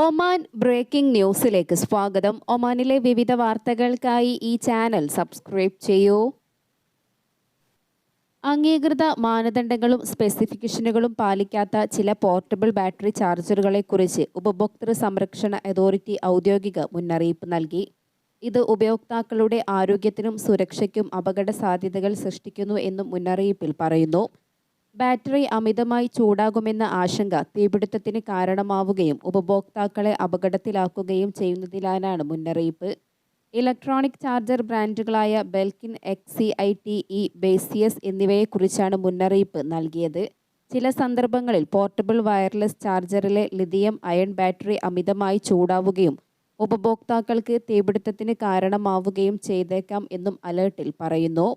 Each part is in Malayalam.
ഒമാൻ ബ്രേക്കിംഗ് ന്യൂസിലേക്ക് സ്വാഗതം. ഒമാനിലെ വിവിധ വാർത്തകൾക്കായി ഈ ചാനൽ സബ്സ്ക്രൈബ് ചെയ്യൂ. അംഗീകൃത മാനദണ്ഡങ്ങളും സ്പെസിഫിക്കേഷനുകളും പാലിക്കാത്ത ചില പോർട്ടബിൾ ബാറ്ററി ചാർജറുകളെക്കുറിച്ച് ഉപഭോക്തൃ സംരക്ഷണ അതോറിറ്റി ഔദ്യോഗിക മുന്നറിയിപ്പ് നൽകി. ഇത് ഉപയോക്താക്കളുടെ ആരോഗ്യത്തിനും സുരക്ഷയ്ക്കും അപകട സാധ്യതകൾ സൃഷ്ടിക്കുന്നു എന്നും മുന്നറിയിപ്പിൽ പറയുന്നു. ബാറ്ററി അമിതമായി ചൂടാകുമെന്ന ആശങ്ക തീപിടുത്തത്തിന് കാരണമാവുകയും ഉപഭോക്താക്കളെ അപകടത്തിലാക്കുകയും ചെയ്യുന്നതിനാലാണ് മുന്നറിയിപ്പ്. Electronic charger ബ്രാൻഡുകളായ Belkin X C I T E Baseus എന്നിവയെക്കുറിച്ചാണ് മുന്നറിയിപ്പ് നൽകിയത്. ചില സന്ദർഭങ്ങളിൽ പോർട്ടബിൾ വയർലെസ് ചാർജറിലെ ലിഥിയം അയൺ ബാറ്ററി അമിതമായി ചൂടാവുകയും ഉപഭോക്താക്കൾക്ക് തീപിടുത്തത്തിന് കാരണമാവുകയും ചെയ്തേക്കാം എന്നും അലേർട്ടിൽ പറയുന്നു.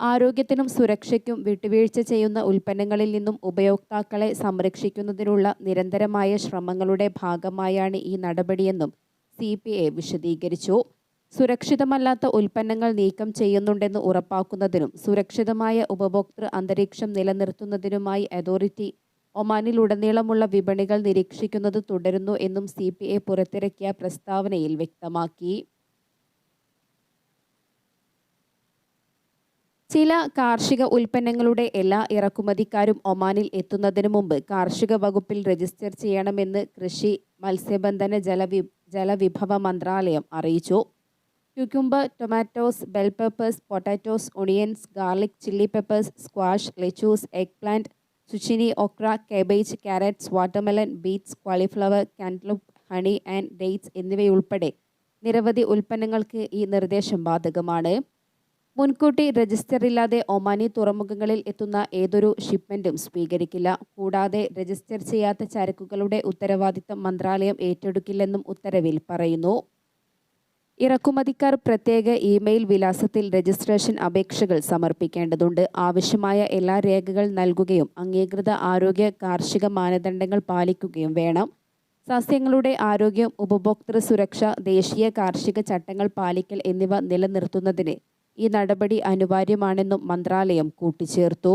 ആരോഗ്യത്തിനും സുരക്ഷയ്ക്കും വിട്ടുവീഴ്ച ചെയ്യുന്ന ഉൽപ്പന്നങ്ങളിൽ നിന്നും ഉപയോക്താക്കളെ സംരക്ഷിക്കുന്നതിനുള്ള നിരന്തരമായ ശ്രമങ്ങളുടെ ഭാഗമായാണ് ഈ നടപടിയെന്നും സി പി എ വിശദീകരിച്ചു. സുരക്ഷിതമല്ലാത്ത ഉൽപ്പന്നങ്ങൾ നീക്കം ചെയ്യുന്നുണ്ടെന്ന് ഉറപ്പാക്കുന്നതിനും സുരക്ഷിതമായ ഉപഭോക്തൃ അന്തരീക്ഷം നിലനിർത്തുന്നതിനുമായി അതോറിറ്റി ഒമാനിൽ ഒമാനിലുടനീളമുള്ള വിപണികൾ നിരീക്ഷിക്കുന്നത് തുടരുന്നു എന്നും സി പുറത്തിറക്കിയ പ്രസ്താവനയിൽ വ്യക്തമാക്കി. ചില കാർഷിക ഉൽപ്പന്നങ്ങളുടെ എല്ലാ ഇറക്കുമതിക്കാരും ഒമാനിൽ എത്തുന്നതിന് മുമ്പ് കാർഷിക വകുപ്പിൽ രജിസ്റ്റർ ചെയ്യണമെന്ന് കൃഷി മത്സ്യബന്ധന ജലവി ജലവിഭവ മന്ത്രാലയം അറിയിച്ചു. Cucumber tomatoes bell peppers potatoes onions garlic chilli peppers squash lettuce eggplant zucchini okra cabbage carrots watermelon beets cauliflower cantaloupe honey and dates എന്നിവയുൾപ്പെടെ നിരവധി ഉൽപ്പന്നങ്ങൾക്ക് ഈ നിർദ്ദേശം ബാധകമാണ്. മുൻകൂട്ടി രജിസ്റ്റർ ഇല്ലാതെ ഒമാനി തുറമുഖങ്ങളിൽ എത്തുന്ന ഏതൊരു ഷിപ്മെന്റും സ്വീകരിക്കില്ല. കൂടാതെ രജിസ്റ്റർ ചെയ്യാത്ത ചരക്കുകളുടെ ഉത്തരവാദിത്തം മന്ത്രാലയം ഏറ്റെടുക്കില്ലെന്നും ഉത്തരവിൽ പറയുന്നു. ഇറക്കുമതിക്കാർ പ്രത്യേക ഇമെയിൽ വിലാസത്തിൽ രജിസ്ട്രേഷൻ അപേക്ഷകൾ സമർപ്പിക്കേണ്ടതുണ്ട്. ആവശ്യമായ എല്ലാ രേഖകൾ നൽകുകയും അംഗീകൃത ആരോഗ്യ കാർഷിക മാനദണ്ഡങ്ങൾ പാലിക്കുകയും വേണം. സസ്യങ്ങളുടെ ആരോഗ്യം ഉപഭോക്തൃ സുരക്ഷ ദേശീയ കാർഷിക ചട്ടങ്ങൾ പാലിക്കൽ എന്നിവ നിലനിർത്തുന്നതിന് ഈ നടപടി അനിവാര്യമാണെന്നും മന്ത്രാലയം കൂട്ടിച്ചേർത്തു.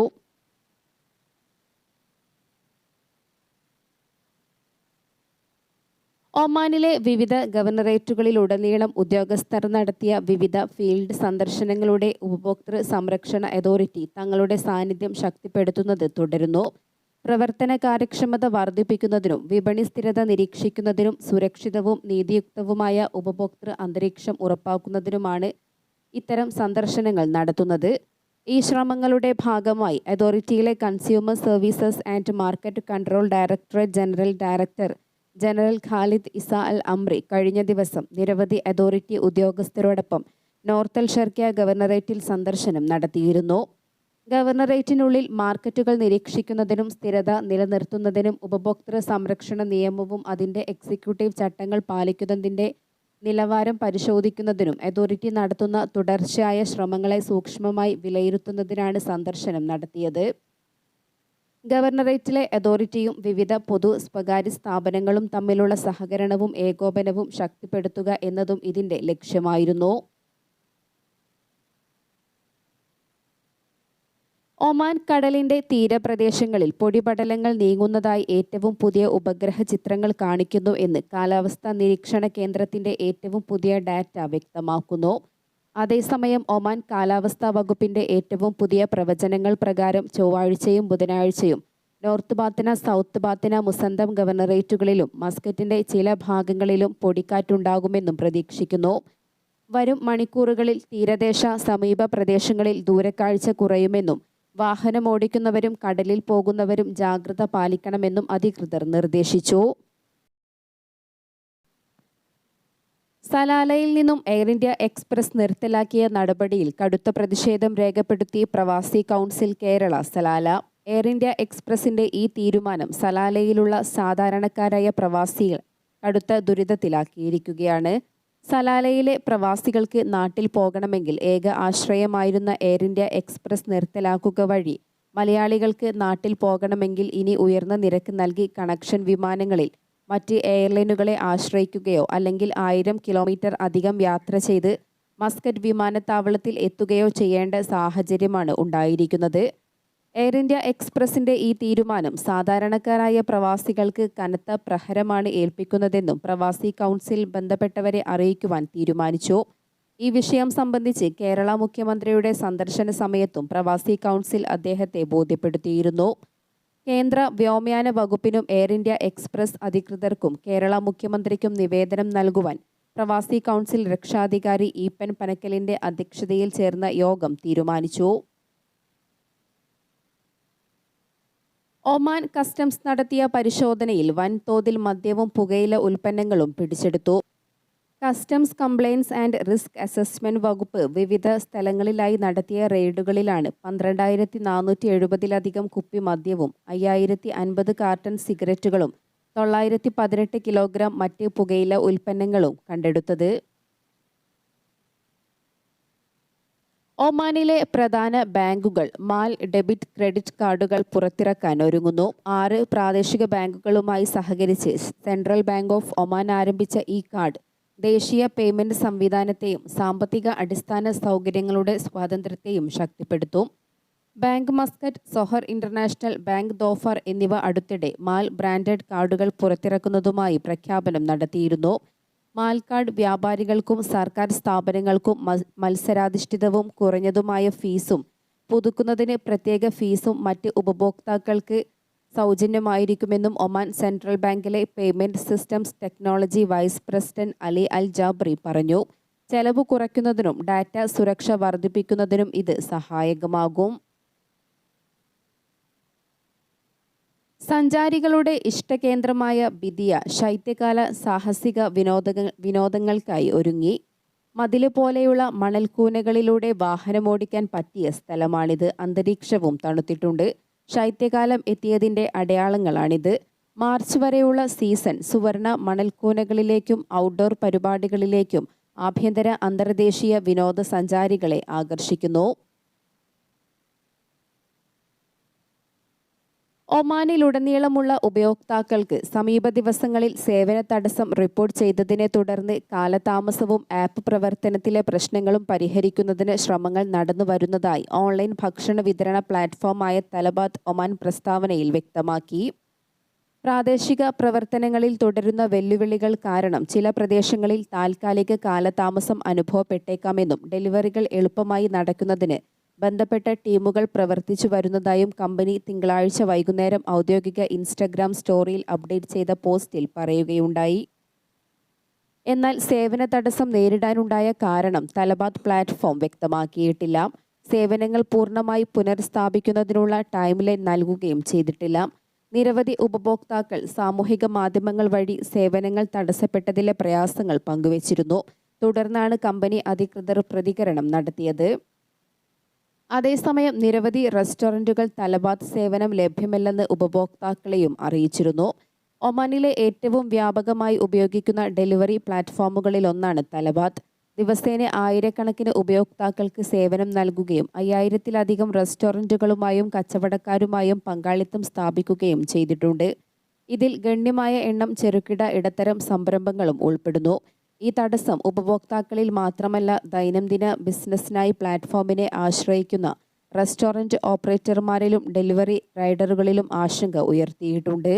ഒമാനിലെ വിവിധ ഗവർണറേറ്റുകളിലുടനീളം ഉദ്യോഗസ്ഥർ നടത്തിയ വിവിധ ഫീൽഡ് സന്ദർശനങ്ങളുടെ ഉപഭോക്തൃ സംരക്ഷണ അതോറിറ്റി തങ്ങളുടെ സാന്നിധ്യം ശക്തിപ്പെടുത്തുന്നത് തുടരുന്നു. പ്രവർത്തന കാര്യക്ഷമത വർദ്ധിപ്പിക്കുന്നതിനും വിപണി സ്ഥിരത നിരീക്ഷിക്കുന്നതിനും സുരക്ഷിതവും നീതിയുക്തവുമായ ഉപഭോക്തൃ അന്തരീക്ഷം ഉറപ്പാക്കുന്നതിനുമാണ് ഇത്തരം സന്ദർശനങ്ങൾ നടത്തുന്നത്. ഈ ശ്രമങ്ങളുടെ ഭാഗമായി അതോറിറ്റിയിലെ consumer services and market control directorate general director general Khalid Isa Al Amri കഴിഞ്ഞ ദിവസം നിരവധി അതോറിറ്റി ഉദ്യോഗസ്ഥരോടൊപ്പം നോർത്തൽ ഷർക്കിയ ഗവർണറേറ്റിൽ സന്ദർശനം നടത്തിയിരുന്നു. ഗവർണറേറ്റിനുള്ളിൽ മാർക്കറ്റുകൾ നിരീക്ഷിക്കുന്നതിനും സ്ഥിരത നിലനിർത്തുന്നതിനും ഉപഭോക്തൃ സംരക്ഷണ നിയമവും അതിന്റെ എക്സിക്യൂട്ടീവ് ചട്ടങ്ങൾ പാലിക്കുന്നതിന്റെ നിലവാരം പരിശോധിക്കുന്നതിനും അതോറിറ്റി നടത്തുന്ന തുടർച്ചയായ ശ്രമങ്ങളെ സൂക്ഷ്മമായി വിലയിരുത്തുന്നതിനാണ് സന്ദർശനം നടത്തിയത്. ഗവർണറേറ്റിലെ അതോറിറ്റിയും വിവിധ പൊതു സ്വകാര്യ സ്ഥാപനങ്ങളും തമ്മിലുള്ള സഹകരണവും ഏകോപനവും ശക്തിപ്പെടുത്തുക എന്നതും ഇതിന്റെ ലക്ഷ്യമായിരുന്നു. ഒമാൻ കടലിന്റെ തീരപ്രദേശങ്ങളിൽ പൊടിപടലങ്ങൾ നീങ്ങുന്നതായി ഏറ്റവും പുതിയ ഉപഗ്രഹ ചിത്രങ്ങൾ കാണിക്കുന്നു എന്ന് കാലാവസ്ഥാ നിരീക്ഷണ കേന്ദ്രത്തിന്റെ ഏറ്റവും പുതിയ ഡാറ്റ വ്യക്തമാക്കുന്നു. അതേസമയം ഒമാൻ കാലാവസ്ഥാ വകുപ്പിന്റെ ഏറ്റവും പുതിയ പ്രവചനങ്ങൾ പ്രകാരം ചൊവ്വാഴ്ചയും ബുധനാഴ്ചയും north Batinah south Batinah Musandam ഗവർണറേറ്റുകളിലും മസ്കറ്റിന്റെ ചില ഭാഗങ്ങളിലും പൊടിക്കാറ്റുണ്ടാകുമെന്നും പ്രതീക്ഷിക്കുന്നു. വരും മണിക്കൂറുകളിൽ തീരദേശ സമീപ പ്രദേശങ്ങളിൽ ദൂരക്കാഴ്ച കുറയുമെന്നും വാഹനമോടിക്കുന്നവരും കടലിൽ പോകുന്നവരും ജാഗ്രത പാലിക്കണമെന്നും അധികൃതർ നിർദ്ദേശിച്ചു. സലാലയിൽ നിന്നും എയർ ഇന്ത്യ എക്സ്പ്രസ് നിർത്തലാക്കിയ നടപടിയിൽ കടുത്ത പ്രതിഷേധം രേഖപ്പെടുത്തി പ്രവാസി council Kerala Salalah. Air India എക്സ്പ്രസിന്റെ ഈ തീരുമാനം സലാലയിലുള്ള സാധാരണക്കാരായ പ്രവാസികൾ കടുത്ത ദുരിതത്തിലാക്കിയിരിക്കുകയാണ്. സലാലയിലെ പ്രവാസികൾക്ക് നാട്ടിൽ പോകണമെങ്കിൽ ഏക ആശ്രയമായിരുന്ന എയർ ഇന്ത്യ എക്സ്പ്രസ് നിർത്തലാക്കുക വഴി മലയാളികൾക്ക് നാട്ടിൽ പോകണമെങ്കിൽ ഇനി ഉയർന്ന നിരക്ക് നൽകി കണക്ഷൻ വിമാനങ്ങളിൽ മറ്റ് എയർലൈനുകളെ ആശ്രയിക്കുകയോ അല്ലെങ്കിൽ ആയിരം കിലോമീറ്റർ അധികം യാത്ര ചെയ്ത് മസ്കറ്റ് വിമാനത്താവളത്തിൽ എത്തുകയോ ചെയ്യേണ്ട സാഹചര്യമാണ് ഉണ്ടായിരിക്കുന്നത്. എയർ ഇന്ത്യ എക്സ്പ്രസിന്റെ ഈ തീരുമാനം സാധാരണക്കാരായ പ്രവാസികൾക്ക് കനത്ത പ്രഹരമാണ് ഏൽപ്പിക്കുന്നതെന്നും പ്രവാസി കൗൺസിൽ ബന്ധപ്പെട്ടവരെ അറിയിക്കുവാൻ തീരുമാനിച്ചു. ഈ വിഷയം സംബന്ധിച്ച് കേരള മുഖ്യമന്ത്രിയുടെ സന്ദർശന സമയത്തും പ്രവാസി കൗൺസിൽ അദ്ദേഹത്തെ ബോധ്യപ്പെടുത്തിയിരുന്നു. കേന്ദ്ര വ്യോമയാന വകുപ്പിനും എയർ ഇന്ത്യ എക്സ്പ്രസ് അധികൃതർക്കും കേരള മുഖ്യമന്ത്രിക്കും നിവേദനം നൽകുവാൻ പ്രവാസി കൗൺസിൽ രക്ഷാധികാരി ഈപ്പൻ പനക്കലിന്റെ അധ്യക്ഷതയിൽ ചേർന്ന യോഗം തീരുമാനിച്ചു. ഒമാൻ കസ്റ്റംസ് നടത്തിയ പരിശോധനയിൽ വൻതോതിൽ മദ്യവും പുകയില ഉൽപ്പന്നങ്ങളും പിടിച്ചെടുത്തു. Customs compliance and risk assessment വകുപ്പ് വിവിധ സ്ഥലങ്ങളിലായി നടത്തിയ റെയ്ഡുകളിലാണ് പന്ത്രണ്ടായിരത്തി നാനൂറ്റി എഴുപതിലധികം കുപ്പി മദ്യവും അയ്യായിരത്തി അൻപത് കാർട്ടൺ സിഗരറ്റുകളും തൊള്ളായിരത്തി പതിനെട്ട് കിലോഗ്രാം മറ്റ് പുകയില ഉൽപ്പന്നങ്ങളും കണ്ടെടുത്തത്. ഒമാനിലെ പ്രധാന ബാങ്കുകൾ മാൽ ഡെബിറ്റ് ക്രെഡിറ്റ് കാർഡുകൾ പുറത്തിറക്കാൻ ഒരുങ്ങുന്നു. ആറ് പ്രാദേശിക ബാങ്കുകളുമായി സഹകരിച്ച് സെൻട്രൽ ബാങ്ക് ഓഫ് ഒമാൻ ആരംഭിച്ച ഈ കാർഡ് ദേശീയ പേയ്മെന്റ് സംവിധാനത്തെയും സാമ്പത്തിക അടിസ്ഥാന സൗകര്യങ്ങളുടെ സ്വാതന്ത്ര്യത്തെയും ശക്തിപ്പെടുത്തും. Bank Muscat Sohar international bank Dhofar എന്നിവ അടുത്തിടെ മാൽ ബ്രാൻഡഡ് കാർഡുകൾ പുറത്തിറക്കുന്നതുമായി പ്രഖ്യാപനം നടത്തിയിരുന്നു. മാൽ കാർഡ് വ്യാപാരികൾക്കും സർക്കാർ സ്ഥാപനങ്ങൾക്കും മത്സരാധിഷ്ഠിതവും കുറഞ്ഞതുമായ ഫീസും പുതുക്കുന്നതിന് പ്രത്യേക ഫീസും മറ്റ് ഉപഭോക്താക്കൾക്ക് സൗജന്യമായിരിക്കുമെന്നും ഒമാൻ സെൻട്രൽ ബാങ്കിലെ payment systems technology vice president Ali Al Jabri പറഞ്ഞു. ചെലവ് കുറയ്ക്കുന്നതിനും ഡാറ്റ സുരക്ഷ വർദ്ധിപ്പിക്കുന്നതിനും ഇത് സഹായകമാകും. സഞ്ചാരികളുടെ ഇഷ്ടകേന്ദ്രമായ ബിദിയ ശൈത്യകാല സാഹസിക വിനോദ വിനോദങ്ങൾക്കായി ഒരുങ്ങി. മതിൽ പോലെയുള്ള മണൽക്കൂനകളിലൂടെ വാഹനമോടിക്കാൻ പറ്റിയ സ്ഥലമാണിത്. അന്തരീക്ഷവും തണുത്തിട്ടുണ്ട്. ശൈത്യകാലം എത്തിയതിന്റെ അടയാളങ്ങളാണിത്. മാർച്ച് വരെയുള്ള സീസൺ സുവർണ മണൽക്കൂനകളിലേക്കും ഔട്ട്ഡോർ പരിപാടികളിലേക്കും ആഭ്യന്തര അന്തർദേശീയ വിനോദസഞ്ചാരികളെ ആകർഷിക്കുന്നു. ഒമാനിലുടനീളമുള്ള ഉപയോക്താക്കൾക്ക് സമീപ ദിവസങ്ങളിൽ സേവന തടസ്സം റിപ്പോർട്ട് ചെയ്തതിനെ തുടർന്ന് കാലതാമസവും ആപ്പ് പ്രവർത്തനത്തിലെ പ്രശ്നങ്ങളും പരിഹരിക്കുന്നതിന് ശ്രമങ്ങൾ നടന്നു വരുന്നതായി ഓൺലൈൻ ഭക്ഷണ വിതരണ പ്ലാറ്റ്ഫോമായ തലബാത്ത് ഒമാൻ പ്രസ്താവനയിൽ വ്യക്തമാക്കി. പ്രാദേശിക പ്രവർത്തനങ്ങളിൽ തുടരുന്ന വെല്ലുവിളികൾ കാരണം ചില പ്രദേശങ്ങളിൽ താൽക്കാലിക കാലതാമസം അനുഭവപ്പെട്ടേക്കാമെന്നും ഡെലിവറികൾ എളുപ്പമായി നടക്കുന്നതിന് ബന്ധപ്പെട്ട ടീമുകൾ പ്രവർത്തിച്ചു വരുന്നതായും കമ്പനി തിങ്കളാഴ്ച വൈകുന്നേരം ഔദ്യോഗിക ഇൻസ്റ്റഗ്രാം സ്റ്റോറിയിൽ അപ്ഡേറ്റ് ചെയ്ത പോസ്റ്റിൽ പറയുകയുണ്ടായി. എന്നാൽ സേവന തടസ്സം നേരിടാനുണ്ടായ കാരണം തലബാദ് പ്ലാറ്റ്ഫോം വ്യക്തമാക്കിയിട്ടില്ല. സേവനങ്ങൾ പൂർണമായി പുനഃസ്ഥാപിക്കുന്നതിനുള്ള ടൈം ലൈൻ നൽകുകയും ചെയ്തിട്ടില്ല. നിരവധി ഉപഭോക്താക്കൾ സാമൂഹിക മാധ്യമങ്ങൾ വഴി സേവനങ്ങൾ തടസ്സപ്പെട്ടതിലെ പ്രയാസങ്ങൾ പങ്കുവച്ചിരുന്നു. തുടർന്നാണ് കമ്പനി അധികൃതർ പ്രതികരണം നടത്തിയത്. അതേസമയം നിരവധി റെസ്റ്റോറന്റുകൾ തലബാത്ത് സേവനം ലഭ്യമല്ലെന്ന് ഉപഭോക്താക്കളെയും അറിയിച്ചിരുന്നു. ഒമാനിലെ ഏറ്റവും വ്യാപകമായി ഉപയോഗിക്കുന്ന ഡെലിവറി പ്ലാറ്റ്ഫോമുകളിലൊന്നാണ് തലബാത്ത് ദിവസേന ആയിരക്കണക്കിന് ഉപയോക്താക്കൾക്ക് സേവനം നൽകുകയും അയ്യായിരത്തിലധികം റെസ്റ്റോറന്റുകളുമായും കച്ചവടക്കാരുമായും പങ്കാളിത്തം സ്ഥാപിക്കുകയും ചെയ്തിട്ടുണ്ട്. ഇതിൽ ഗണ്യമായ എണ്ണം ചെറുകിട ഇടത്തരം സംരംഭങ്ങളും ഉൾപ്പെടുന്നു. ഈ തടസ്സം ഉപഭോക്താക്കളിൽ മാത്രമല്ല ദൈനംദിന ബിസിനസ്സിനായി പ്ലാറ്റ്ഫോമിനെ ആശ്രയിക്കുന്ന റെസ്റ്റോറന്റ് ഓപ്പറേറ്റർമാരിലും ഡെലിവറി റൈഡറുകളിലും ആശങ്ക ഉയർത്തിയിട്ടുണ്ട്.